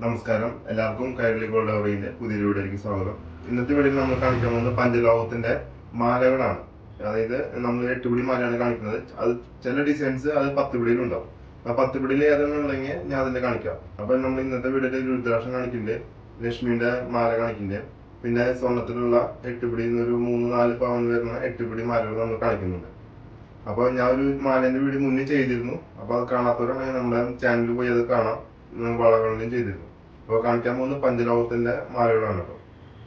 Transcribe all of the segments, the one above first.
നമസ്കാരം. എല്ലാവർക്കും കൈരളി ഗോൾഡ് അവറിന്റെ പുതിയ വീഡിയോയിലേക്ക് സ്വാഗതം. ഇന്നത്തെ വീഡിയോയിൽ നമ്മൾ കാണിക്കാൻ പോകുന്നത് പഞ്ചലോകത്തിന്റെ മാലകളാണ്. അതായത് നമ്മൾ എട്ടുപിടി മാലയാണ് കാണിക്കുന്നത്. അത് ചില ഡിസൈൻസ് അത് പത്ത് പിടിയിലുണ്ടാവും ആ പത്ത് പിടിയിൽ ഏതെന്നുണ്ടെങ്കിൽ ഞാൻ അതിന്റെ കാണിക്കാം. അപ്പൊ നമ്മൾ ഇന്നത്തെ വീഡിയോയിൽ രുദ്രാക്ഷം കാണിക്കുന്നുണ്ട്. ലക്ഷ്മിന്റെ മാല കാണിക്കുന്നുണ്ട്. പിന്നെ സ്വർണത്തിലുള്ള എട്ടുപിടിയിൽ നിന്ന് ഒരു മൂന്ന് നാല് പവൻ വരുന്ന എട്ടുപിടി മാലകൾ നമ്മൾ കാണിക്കുന്നുണ്ട്. അപ്പൊ ഞാൻ ഒരു മാലേന്റെ വീഡിയോ മുന്നേ ചെയ്തിരുന്നു. അപ്പൊ അത് കാണാത്തവരാണെങ്കിൽ നമ്മുടെ ചാനലിൽ പോയി അത് കാണാം. വളകളിലും ചെയ്തിരുന്നു. അപ്പോൾ കാണിക്കാൻ പോകുന്നത് പഞ്ചലോകത്തിന്റെ മാലകളാണ്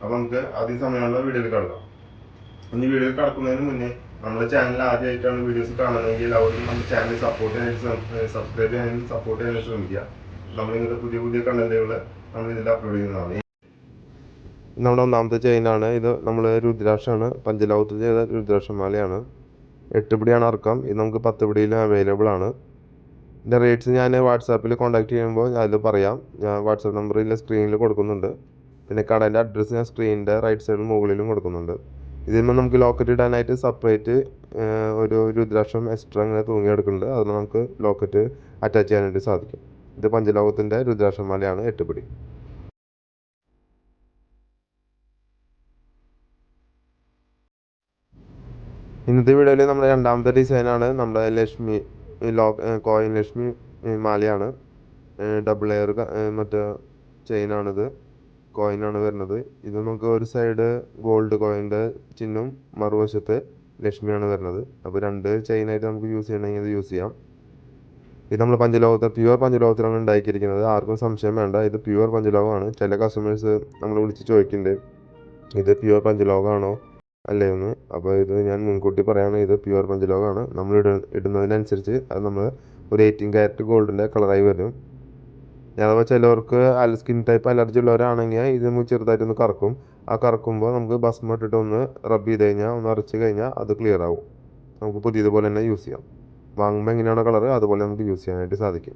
അപ്പൊ നമുക്ക് അതിസമയമുള്ള വീഡിയോയിൽ കിടക്കാം. ഇനി വീഡിയോയിൽ കിടക്കുന്നതിന് മുന്നേ നമ്മുടെ ചാനൽ ആദ്യമായിട്ടാണ് വീഡിയോസ് കാണുന്നതെങ്കിൽ അവരും നമ്മുടെ ചാനൽ സപ്പോർട്ട് ചെയ്യാനായിട്ട് സബ്സ്ക്രൈബ് ചെയ്യാനും സപ്പോർട്ട് ചെയ്യാനും ശ്രമിക്കുക. നമ്മളിങ്ങനത്തെ പുതിയ പുതിയ കണ്ടന്റുകൾ നമ്മൾ ഇതിൽ അപ്ലോഡ് ചെയ്യുന്നതാണ്. നമ്മുടെ ഒന്നാമത്തെ ചെയിനാണ് ഇത് നമ്മൾ രുദ്രാക്ഷമാണ് പഞ്ചലോകത്തിൽ ചെയ്ത രുദ്രാക്ഷമാലയാണ് എട്ട് പിടിയാണ് ഇറക്കം ഇത് നമുക്ക് പത്ത് പിടിയിൽ അവൈലബിൾ ആണ്. ഇതിന്റെ റേറ്റ്സ് ഞാൻ വാട്സാപ്പിൽ കോൺടാക്ട് ചെയ്യുമ്പോൾ അതിൽ പറയാം. ഞാൻ വാട്സാപ്പ് നമ്പറിൽ സ്ക്രീനിൽ കൊടുക്കുന്നുണ്ട്. പിന്നെ കടേന്റെ അഡ്രസ്സ് ഞാൻ സ്ക്രീനിന്റെ റൈറ്റ് സൈഡിൽ മുകളിലും കൊടുക്കുന്നുണ്ട്. ഇതിന്മേൽ നമുക്ക് ലോക്കറ്റ് ഇടാനായിട്ട് സെപ്പറേറ്റ് ഒരു രുദ്രാക്ഷം എക്സ്ട്രാ ഇങ്ങനെ തൂങ്ങിയെടുക്കുന്നുണ്ട് അത് നമുക്ക് ലോക്കറ്റ് അറ്റാച്ച് ചെയ്യാനായിട്ട് സാധിക്കും. ഇത് പഞ്ചലോകത്തിന്റെ രുദ്രാക്ഷമാലയാണ് എട്ടുപിടി. ഇന്നത്തെ വീഡിയോയിൽ നമ്മുടെ രണ്ടാമത്തെ ഡിസൈനാണ് നമ്മുടെ ലക്ഷ്മി കോയിൻ ലക്ഷ്മി മാലയാണ്. ഡബിൾ എയർ മറ്റേ ചെയിനാണിത് കോയിനാണ് വരുന്നത്. ഇത് നമുക്ക് ഒരു സൈഡ് ഗോൾഡ് കോയിന്റെ ചിഹ്നം മറുവശത്ത് ലക്ഷ്മിയാണ് വരുന്നത്. അപ്പോൾ രണ്ട് ചെയിനായിട്ട് നമുക്ക് യൂസ് ചെയ്യണമെങ്കിൽ ഇത് യൂസ് ചെയ്യാം. ഇത് നമ്മൾ പഞ്ചലോകത്തെ പ്യുവർ പഞ്ചലോകത്തിലാണ് ഉണ്ടാക്കിയിരിക്കുന്നത്. ആർക്കും സംശയം വേണ്ട. ഇത് പ്യുവർ പഞ്ചലോകമാണ്. ചില കസ്റ്റമേഴ്സ് നമ്മൾ വിളിച്ച് ചോദിക്കുന്നുണ്ട് ഇത് പ്യുവർ പഞ്ചലോകമാണോ? അല്ലേ അപ്പോൾ ഇത് ഞാൻ മുൻകൂട്ടി പറയാണ് ഇത് പ്യുവർ പഞ്ചലോകമാണ്. നമ്മൾ ഇട ഇടുന്നതിനനുസരിച്ച് അത് നമ്മൾ ഒരു എയ്റ്റീൻ ക്യാരറ്റ് ഗോൾഡിന്റെ കളറായി വരും. അഥവാ ചിലവർക്ക് അല സ്കിൻ ടൈപ്പ് അലർജി ഉള്ളവരാണെങ്കിൽ ഇത് ചെറുതായിട്ടൊന്ന് കറക്കും. ആ കറക്കുമ്പോൾ നമുക്ക് ഭസ്മം ഇട്ടിട്ട് ഒന്ന് റബ്ബ് ചെയ്ത് കഴിഞ്ഞാൽ ഒന്ന് അരച്ച് കഴിഞ്ഞാൽ അത് ക്ലിയർ ആവും. നമുക്ക് പുതിയതുപോലെ തന്നെ യൂസ് ചെയ്യാം. വാങ്ങുമ്പോൾ എങ്ങനെയാണോ കളർ അതുപോലെ നമുക്ക് യൂസ് ചെയ്യാനായിട്ട് സാധിക്കും.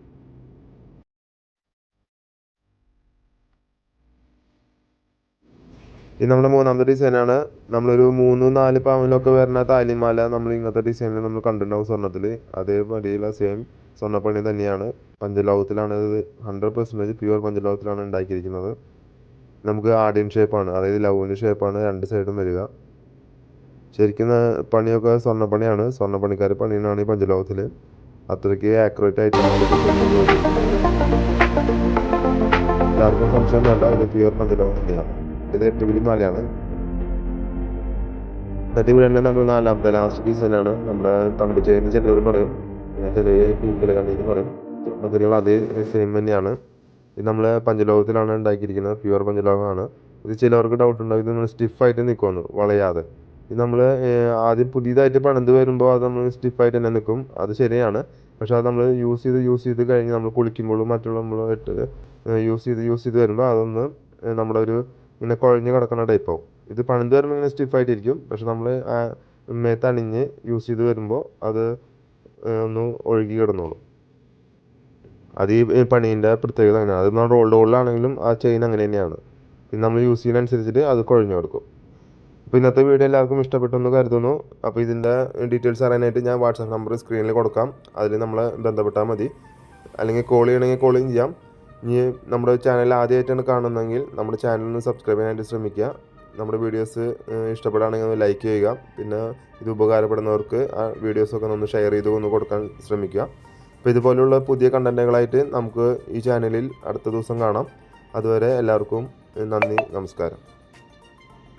ഇത് നമ്മുടെ മൂന്നാമത്തെ ഡിസൈനാണ്. നമ്മളൊരു മൂന്ന് നാല് പവനിലൊക്കെ വരുന്ന താലിമാല നമ്മൾ ഇങ്ങനത്തെ ഡിസൈനിൽ നമ്മൾ കണ്ടിട്ടുണ്ടാവും സ്വർണത്തിൽ അതേപടിയുള്ള സെയിം സ്വർണപ്പണി തന്നെയാണ്. പഞ്ചലോഹത്തിലാണ് ഇത് ഹൺഡ്രഡ് പെർസെന്റേജ് പ്യുവർ പഞ്ചലോഹത്തിലാണ് ഉണ്ടാക്കിയിരിക്കുന്നത്. നമുക്ക് ആഡിയൻ ഷേപ്പാണ് അതായത് ലവിന്റെ ഷേപ്പാണ് രണ്ട് സൈഡും വരിക. ശരിക്കും പണിയൊക്കെ സ്വർണപ്പണിയാണ്. സ്വർണപ്പണിക്കാർ പണിയാണ് ഈ പഞ്ചലോകത്തിൽ അത്രയ്ക്ക് ആക്യുറേറ്റ് ആയിട്ട്. എല്ലാവർക്കും സംശയം വേണ്ട ഇത് പ്യുവർ പഞ്ചലോകം തന്നെയാണ്. ഇത് എട്ടുപിടി നാലാണ് ഇവിടെ തന്നെ നമ്മൾ നാലാമത്തെ ലാസ്റ്റ് സീസണാണ് നമ്മുടെ തമ്പിച്ചേരി ചിലവർ പറയും. ചെറിയ കണ്ടിട്ട് പറയും. സ്വർണത്തിരികൾ അതേ സെയിം തന്നെയാണ്. ഇത് നമ്മളെ പഞ്ചലോകത്തിലാണ് ഉണ്ടാക്കിയിരിക്കുന്നത്. പ്യുവർ പഞ്ചലോകമാണ്. ഇത് ചിലവർക്ക് ഡൗട്ട് ഉണ്ടാവും. ഇത് നമ്മൾ സ്റ്റിഫായിട്ട് നിൽക്കുമെന്ന് വളയാതെ. ഇത് നമ്മൾ ആദ്യം പുതിയതായിട്ട് പണിത് വരുമ്പോൾ അത് നമ്മൾ സ്റ്റിഫായിട്ട് തന്നെ നിൽക്കും അത് ശരിയാണ്. പക്ഷെ അത് നമ്മൾ യൂസ് ചെയ്ത് യൂസ് ചെയ്ത് കഴിഞ്ഞ് നമ്മൾ കുളിക്കുമ്പോഴും മറ്റുള്ള നമ്മൾ ഇട്ട് യൂസ് ചെയ്ത് യൂസ് ചെയ്ത് വരുമ്പോൾ അതൊന്ന് നമ്മുടെ ഒരു ഇങ്ങനെ കുഴഞ്ഞ് കിടക്കുന്ന ടൈപ്പോ ഇത് പണിത് വരുമ്പോൾ ഇങ്ങനെ സ്റ്റിഫായിട്ടിരിക്കും പക്ഷെ നമ്മൾ മേത്തണിഞ്ഞ് യൂസ് ചെയ്ത് വരുമ്പോൾ അത് ഒന്ന് ഒഴുകി കിടന്നോളും. അത് ഈ പണീന്റെ പ്രത്യേകത അങ്ങനെയാണ്. അത് നമ്മുടെ റോൾഡ് ഗോൾഡിലാണെങ്കിലും ആ ചെയിൻ അങ്ങനെ തന്നെയാണ്. പിന്നെ നമ്മൾ യൂസ് ചെയ്യുന്നതനുസരിച്ചിട്ട് അത് കുഴഞ്ഞു കൊടുക്കും. അപ്പോൾ ഇന്നത്തെ വീഡിയോ എല്ലാവർക്കും ഇഷ്ടപ്പെട്ടെന്ന് കരുതുന്നു. അപ്പോൾ ഇതിന്റെ ഡീറ്റെയിൽസ് അറിയാനായിട്ട് ഞാൻ വാട്സാപ്പ് നമ്പർ സ്ക്രീനിൽ കൊടുക്കാം. അതിൽ നമ്മളെ ബന്ധപ്പെട്ടാൽ മതി. അല്ലെങ്കിൽ കോൾ ചെയ്യണമെങ്കിൽ കോളിങ് ചെയ്യാം. ഇനി നമ്മുടെ ചാനൽ ആദ്യമായിട്ടാണ് കാണുന്നതെങ്കിൽ നമ്മുടെ ചാനലിന് സബ്സ്ക്രൈബ് ചെയ്യാനായിട്ട് ശ്രമിക്കുക. നമ്മുടെ വീഡിയോസ് ഇഷ്ടപ്പെടുകയാണെങ്കിൽ ഒന്ന് ലൈക്ക് ചെയ്യുക. പിന്നെ ഇത് ഉപകാരപ്പെടുന്നവർക്ക് ആ വീഡിയോസൊക്കെ ഒന്ന് ഷെയർ ചെയ്ത് ഒന്ന് കൊടുക്കാൻ ശ്രമിക്കുക. അപ്പോൾ ഇതുപോലുള്ള പുതിയ കണ്ടന്റുകളായിട്ട് നമുക്ക് ഈ ചാനലിൽ അടുത്ത ദിവസം കാണാം. അതുവരെ എല്ലാവർക്കും നന്ദി നമസ്കാരം.